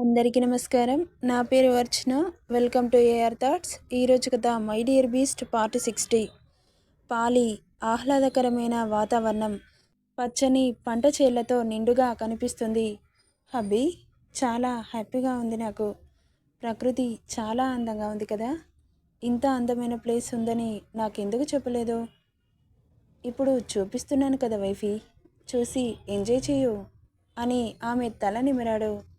అందరికీ నమస్కారం. నా పేరు Archana. Welcome to AR thoughts. ఈరోజు కథ my dear beast part sixty. పాలి ఆహ్లాదకరమైన వాతావరణం. పచ్చని పంట చేళ్ళతో నిండుగా కనిపిస్తుంది. హబ్బీ చాలా హ్యాపీగా ఉంది నాకు. ప్రకృతి చాలా అందంగా ఉంది కదా? ఇంత అందమైన ప్లేస్ ఉందని నాకెందుకు చెప్పలేదు? ఇప్పుడు చూపిస్తున్నాను కదా వైఫీ. చూసి ఎంజాయ్ చేయు అని ఆమె తల నిమిరాడు.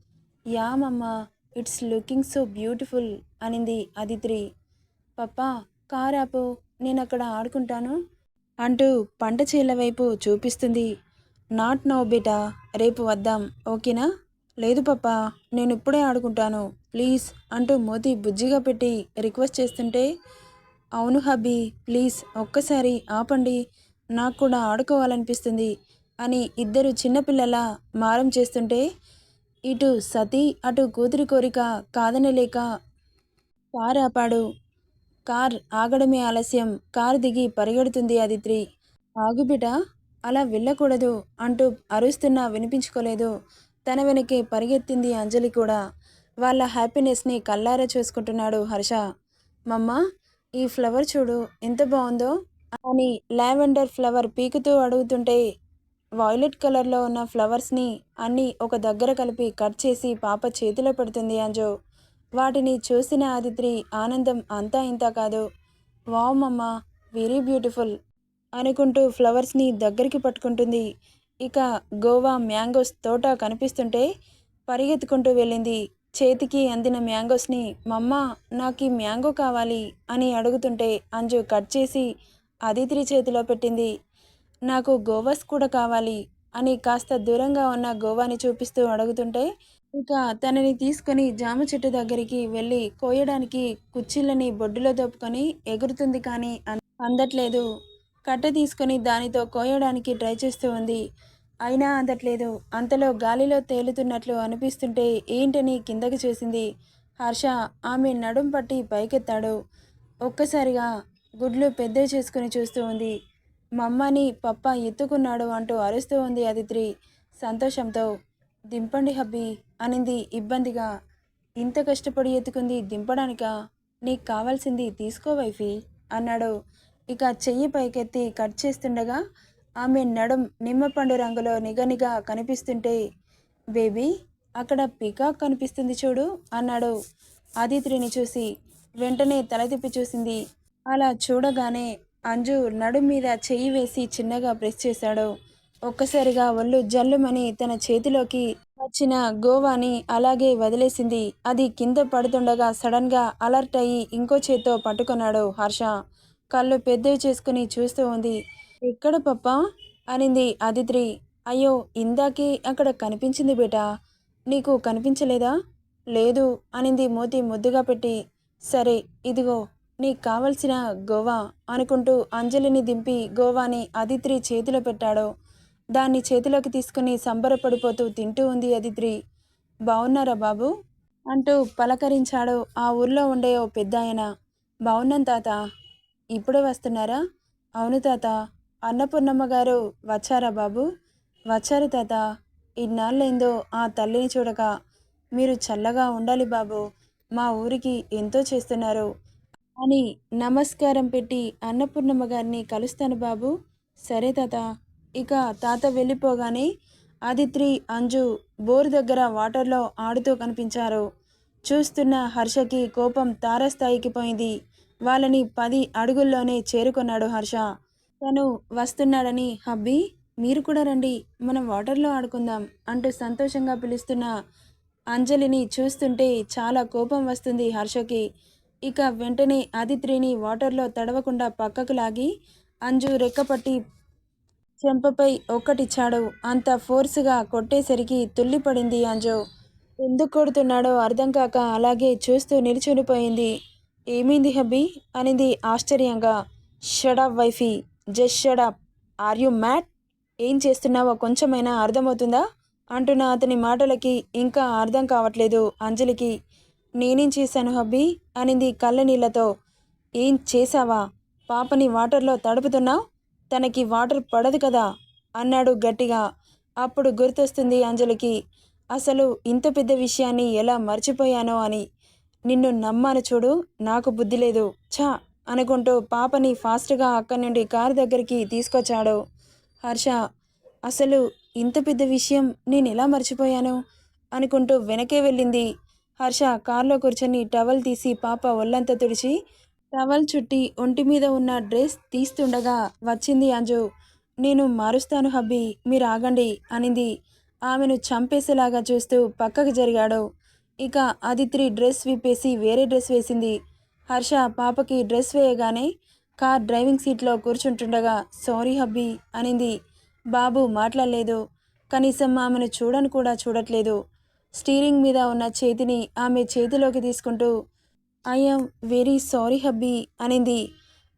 Yeah mamma it's looking so beautiful అనింది అదిత్రి. పప్పా కారాపో నేను అక్కడ ఆడుకుంటాను. అంటూ పంట చేల వైపు చూపిస్తుంది. నాట్ నో బేటా రేపు వద్దాం ఓకేనా? లేదు పప్పా నేను ఇప్పుడే ఆడుకుంటాను ప్లీజ్ అంటూ మోతి బుజ్జిగా పెట్టి రిక్వెస్ట్ చేస్తుంటే అవును హబ్బీ ప్లీజ్ ఒక్కసారి ఆపండి నాకు కూడా ఆడుకోవాలనిపిస్తుంది అని ఇద్దరు చిన్నపిల్లల మారం చేస్తుంటే ఇటు సతీ అటు కూతురి కోరిక కాదనలేక కార్ ఆపాడు. కార్ ఆగడమే ఆలస్యం. కారు దిగి పరిగెడుతుంది అదిత్రి. ఆగుబిట అలా వెళ్ళకూడదు అంటూ అరుస్తున్నా వినిపించుకోలేదు. తన వెనకే పరిగెత్తింది అంజలి కూడా. వాళ్ళ హ్యాపీనెస్ని కల్లారా చూసుకుంటున్నాడు హర్ష. మమ్మ ఈ ఫ్లవర్ చూడు ఎంత బాగుందో అని లావెండర్ ఫ్లవర్ పీకుతూ అడుగుతుంటే వాయిలెట్ కలర్లో ఉన్న ఫ్లవర్స్ని అన్నీ ఒక దగ్గర కలిపి కట్ చేసి పాప చేతిలో పెడుతుంది అంజు. వాటిని చూసిన ఆదిత్రి ఆనందం అంతా ఇంత కాదు. వావ్ మమ్మ వెరీ బ్యూటిఫుల్ అనుకుంటూ ఫ్లవర్స్ని దగ్గరికి పట్టుకుంటుంది. ఇక గోవా మ్యాంగోస్ తోట కనిపిస్తుంటే పరిగెత్తుకుంటూ వెళ్ళింది. చేతికి అందిన మ్యాంగోస్ని మమ్మ నాకు ఈ మ్యాంగో కావాలి అని అడుగుతుంటే అంజు కట్ చేసి అదిత్రి చేతిలో పెట్టింది. నాకు గోవాస్ కూడా కావాలి అని కాస్త దూరంగా ఉన్న గోవాని చూపిస్తూ అడుగుతుంటే ఇంకా తనని తీసుకొని జామ చెట్టు దగ్గరికి వెళ్ళి కోయడానికి కుచ్చిళ్ళని బొడ్డులో దోపుకొని ఎగురుతుంది కానీ అందట్లేదు. కట్ట తీసుకొని దానితో కోయడానికి ట్రై చేస్తూ ఉంది. అయినా అందట్లేదు. అంతలో గాలిలో తేలుతున్నట్లు అనిపిస్తుంటే ఏంటని కిందకి చూసింది. హర్ష ఆమె నడుం పట్టి పైకెత్తాడు. ఒక్కసారిగా గుడ్లు పెద్దవి చేసుకుని చూస్తూ ఉంది. మమ్మని పప్ప ఎత్తుకున్నాడు అంటూ అరుస్తూ ఉంది అదిత్రి. సంతోషంతో దింపండి హబ్బీ అనింది ఇబ్బందిగా. ఇంత కష్టపడి ఎత్తుకుంది దింపడానికా? నీకు కావాల్సింది తీసుకో వైఫీ అన్నాడు. ఇక చెయ్యి పైకెత్తి కట్ చేస్తుండగా ఆమె నడుం నిమ్మపండు రంగులో నిగనిగా కనిపిస్తుంటే బేబీ అక్కడ పికాక్ కనిపిస్తుంది చూడు అన్నాడు. ఆదిత్రిని చూసి వెంటనే తల తిప్పి చూసింది. అలా చూడగానే అంజు నడు మీద చెయ్యి వేసి చిన్నగా ప్రెస్ చేశాడు. ఒక్కసారిగా ఒళ్ళు జల్లుమని తన చేతిలోకి వచ్చిన గోవాని అలాగే వదిలేసింది. అది కింద పడుతుండగా సడన్గా అలర్ట్ అయ్యి ఇంకో చేత్తో పట్టుకున్నాడు హర్ష. కళ్ళు పెద్దవి చేసుకుని చూస్తూ ఉంది. ఎక్కడ పప్ప అనింది అదిత్రి. అయ్యో ఇందాకే అక్కడ కనిపించింది బేటా. నీకు కనిపించలేదా? లేదు అనింది మోతి ముద్దుగా పెట్టి. సరే ఇదిగో నీకు కావలసిన గోవా అనుకుంటూ అంజలిని దింపి గోవాని అదిత్రి చేతిలో పెట్టాడో దాన్ని చేతిలోకి తీసుకుని సంబరపడిపోతూ తింటూ ఉంది అదిత్రి. బాగున్నారా బాబు? అంటూ పలకరించాడు ఆ ఊర్లో ఉండే ఓ పెద్ద ఆయన. బాగున్నాను తాత. ఇప్పుడే వస్తున్నారా? అవును తాత. అన్నపూర్ణమ్మ గారు వచ్చారా బాబు? వచ్చారు తాత. ఇన్నాళ్ళేందో ఆ తల్లిని చూడక. మీరు చల్లగా ఉండాలి బాబు. మా ఊరికి ఎంతో చేస్తున్నారు. అని నమస్కారం పెట్టి అన్నపూర్ణమ్మ గారిని కలుస్తాను బాబు. సరే తాత. ఇక తాత వెళ్ళిపోగానే ఆదిత్రి అంజు బోర్ దగ్గర వాటర్లో ఆడుతూ కనిపించారు. చూస్తున్న హర్షకి కోపం తారస్థాయికి పోయింది. వాళ్ళని పది అడుగుల్లోనే చేరుకున్నాడు హర్ష. తను వస్తున్నాడని హబ్బీ మీరు కూడా రండి. మనం వాటర్లో ఆడుకుందాం అంటూ సంతోషంగా పిలుస్తున్న అంజలిని చూస్తుంటే చాలా కోపం వస్తుంది హర్షకి. ఇక వెంటనే ఆదిత్రిని వాటర్లో తడవకుండా పక్కకు లాగి అంజు రెక్కపట్టి చెంపపై ఒక్కటిచ్చాడు అంత ఫోర్సుగా కొట్టేసరికి తుల్లిపడింది అంజు. ఎందుకు కొడుతున్నాడో అర్థం కాక అలాగే చూస్తూ నిల్చునిపోయింది ఏమైంది హబ్బీ? అనింది ఆశ్చర్యంగా. Shut up wifey. Just shut up are you mad ఏం చేస్తున్నావో కొంచెమైనా అర్థమవుతుందా? అంటున్న అతని మాటలకి ఇంకా అర్థం కావట్లేదు అంజలికి. నేనేం చేశాను హబ్బీ? అనింది కళ్ళ నీళ్ళతో ఏం చేశావా? పాపని వాటర్లో తడుపుతున్నావు? తనకి వాటర్ పడదు కదా? అన్నాడు గట్టిగా. అప్పుడు గుర్తొస్తుంది అంజలికి అసలు ఇంత పెద్ద విషయాన్ని ఎలా మర్చిపోయానో అని. నిన్ను నమ్మాను చూడు నాకు బుద్ధి లేదు. ఛా! అనుకుంటూ పాపని ఫాస్ట్గా అక్కడి నుండి కారు దగ్గరికి తీసుకొచ్చాడు. హర్ష అసలు ఇంత పెద్ద విషయం నేను ఎలా మర్చిపోయాను? అనుకుంటూ వెనకే వెళ్ళింది. హర్ష కారులో కూర్చొని టవల్ తీసి పాప ఒళ్ళంతా తుడిచి టవల్ చుట్టి ఒంటి మీద ఉన్న డ్రెస్ తీస్తుండగా వచ్చింది అంజు. నేను మారుస్తాను హబ్బీ మీరు ఆగండి అనింది. ఆమెను చంపేసేలాగా చూస్తూ పక్కకు జరిగాడు. ఇక అదిత్రి డ్రెస్ విప్పేసి వేరే డ్రెస్ వేసింది. హర్ష పాపకి డ్రెస్ వేయగానే కార్ డ్రైవింగ్ సీట్లో కూర్చుంటుండగా సారీ హబ్బీ అనింది. బాబు మాట్లాడలేదు. కనీసం ఆమెను చూడను కూడా చూడట్లేదు. స్టీరింగ్ మీద ఉన్న చేతిని ఆమె చేతిలోకి తీసుకుంటూ ఐఎమ్ వెరీ సారీ హబ్బీ అనింది.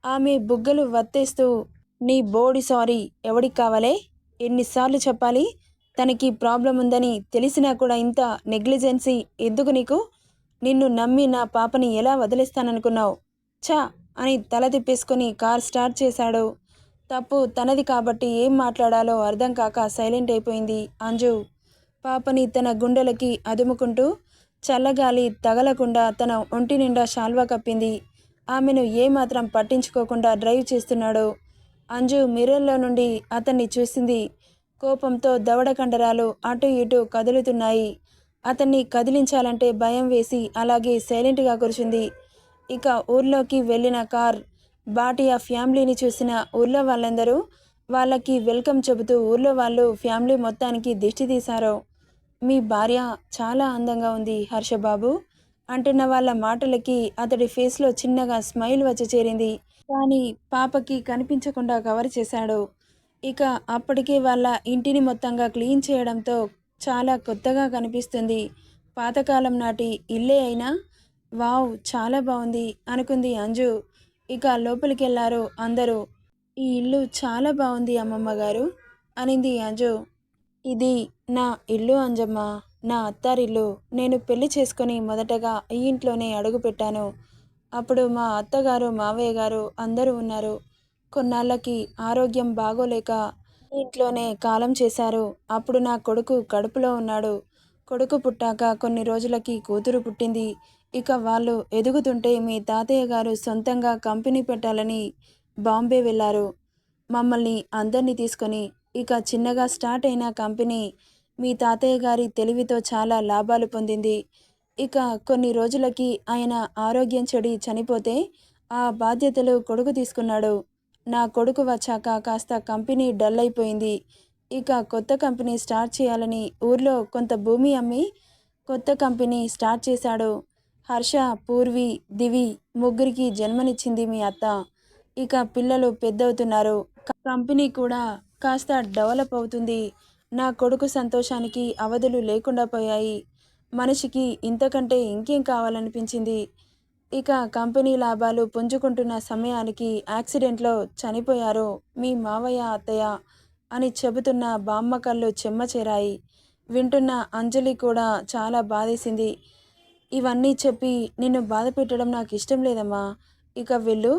ఆమె బుగ్గలు వత్తేస్తూ నీ బోడి సారీ ఎవడికి కావాలే? ఎన్నిసార్లు చెప్పాలి? తనకి ప్రాబ్లం ఉందని తెలిసినా కూడా ఇంత నెగ్లిజెన్సీ ఎందుకు నీకు? నిన్ను నమ్మి నా పాపని ఎలా వదిలేస్తాననుకున్నావు? ఛా! అని తల తిప్పేసుకొని కార్ స్టార్ట్ చేశాడు. తప్పు తనది కాబట్టి ఏం మాట్లాడాలో అర్థం కాక సైలెంట్ అయిపోయింది అంజు. పాపని తన గుండెలకి అదుముకుంటూ చల్లగాలి తగలకుండా తన ఒంటి నిండా శాల్వా కప్పింది. ఆమెను ఏమాత్రం పట్టించుకోకుండా డ్రైవ్ చేస్తున్నాడు. అంజు మిర్రర్లో నుండి అతన్ని చూసింది. కోపంతో దవడ కండరాలు అటు ఇటు కదులుతున్నాయి. అతన్ని కదిలించాలంటే భయం వేసి అలాగే సైలెంట్గా కూర్చుంది. ఇక ఊర్లోకి వెళ్ళిన కార్ బాటియా ఫ్యామిలీని చూసిన ఊర్లో వాళ్ళందరూ వాళ్ళకి వెల్కమ్ చెబుతూ ఊర్లో వాళ్ళు ఫ్యామిలీ మొత్తానికి దిష్టి తీశారు. మీ భార్య చాలా అందంగా ఉంది హర్షబాబు అంటున్న వాళ్ళ మాటలకి అతడి ఫేస్లో చిన్నగా స్మైల్ వచ్చి చేరింది. కానీ పాపకి కనిపించకుండా కవర్ చేశాడు. ఇక అప్పటికే వాళ్ళ ఇంటిని మొత్తంగా క్లీన్ చేయడంతో చాలా కొత్తగా కనిపిస్తుంది. పాతకాలం నాటి ఇల్లే అయినా వావ్ చాలా బాగుంది అనుకుంది అంజు. ఇక లోపలికి వెళ్ళారు అందరూ. ఈ ఇల్లు చాలా బాగుంది అమ్మమ్మ గారు అనింది అంజు. ఇది నా ఇల్లు అంజమ్మ. నా అత్తారిల్లు. నేను పెళ్ళి చేసుకొని మొదటగా ఈ ఇంట్లోనే అడుగుపెట్టాను. అప్పుడు మా అత్తగారు మావయ్య గారు అందరూ ఉన్నారు. కొన్నాళ్ళకి ఆరోగ్యం బాగోలేక ఇంట్లోనే కాలం చేశారు. అప్పుడు నా కొడుకు కడుపులో ఉన్నాడు. కొడుకు పుట్టాక కొన్ని రోజులకి కూతురు పుట్టింది. ఇక వాళ్ళు ఎదుగుతుంటే మీ తాతయ్య గారు సొంతంగా కంపెనీ పెట్టాలని బాంబే వెళ్ళారు. మమ్మల్ని అందరినీ తీసుకొని ఇక చిన్నగా స్టార్ట్ అయిన కంపెనీ మీ తాతయ్య గారి తెలివితో చాలా లాభాలు పొందింది. ఇక కొన్ని రోజులకి ఆయన ఆరోగ్యం చెడి చనిపోతే ఆ బాధ్యతలు కొడుకు తీసుకున్నాడు. నా కొడుకు వచ్చాక కాస్త కంపెనీ డల్ అయిపోయింది. ఇక కొత్త కంపెనీ స్టార్ట్ చేయాలని ఊర్లో కొంత భూమి అమ్మి కొత్త కంపెనీ స్టార్ట్ చేశాడు. హర్ష పూర్వి దివి ముగ్గురికి జన్మనిచ్చింది మీ అత్త. ఇక పిల్లలు పెద్దవుతున్నారు. కంపెనీ కూడా కాస్త డెవలప్ అవుతుంది. నా కొడుకు సంతోషానికి అవధులు లేకుండా పోయాయి. మనిషికి ఇంతకంటే ఇంకేం కావాలనిపించింది? ఇక కంపెనీ లాభాలు పుంజుకుంటున్న సమయానికి యాక్సిడెంట్లో చనిపోయారు మీ మావయ్య అత్తయ్య అని చెబుతున్న బామ్మ కళ్ళు చెమ్మ చేరాయి. వింటున్న అంజలి కూడా చాలా బాధేసింది. ఇవన్నీ చెప్పి నిన్ను బాధ పెట్టడం నాకు ఇష్టం లేదమ్మా. ఇక వెళ్ళు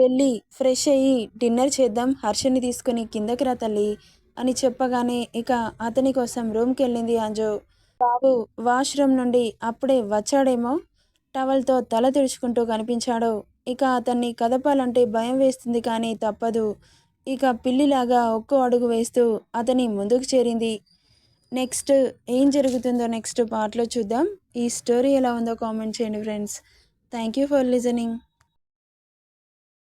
వెళ్ళి ఫ్రెష్ అయ్యి డిన్నర్ చేద్దాం హర్షని తీసుకుని కిందకి రా తల్లి అని చెప్పగానే ఇక అతని కోసం రూమ్కి వెళ్ళింది అంజు. బాబు వాష్రూమ్ నుండి అప్పుడే వచ్చాడేమో? టవల్తో తల తుడుచుకుంటూ కనిపించాడు. ఇక అతన్ని కదపాలంటే భయం వేస్తుంది కానీ తప్పదు. ఇక పిల్లిలాగా ఒక్కో అడుగు వేస్తూ అతని ముందుకు చేరింది. నెక్స్ట్ ఏం జరుగుతుందో నెక్స్ట్ పార్ట్లో చూద్దాం. ఈ స్టోరీ ఎలా ఉందో కామెంట్ చేయండి friends. Thank you for listening.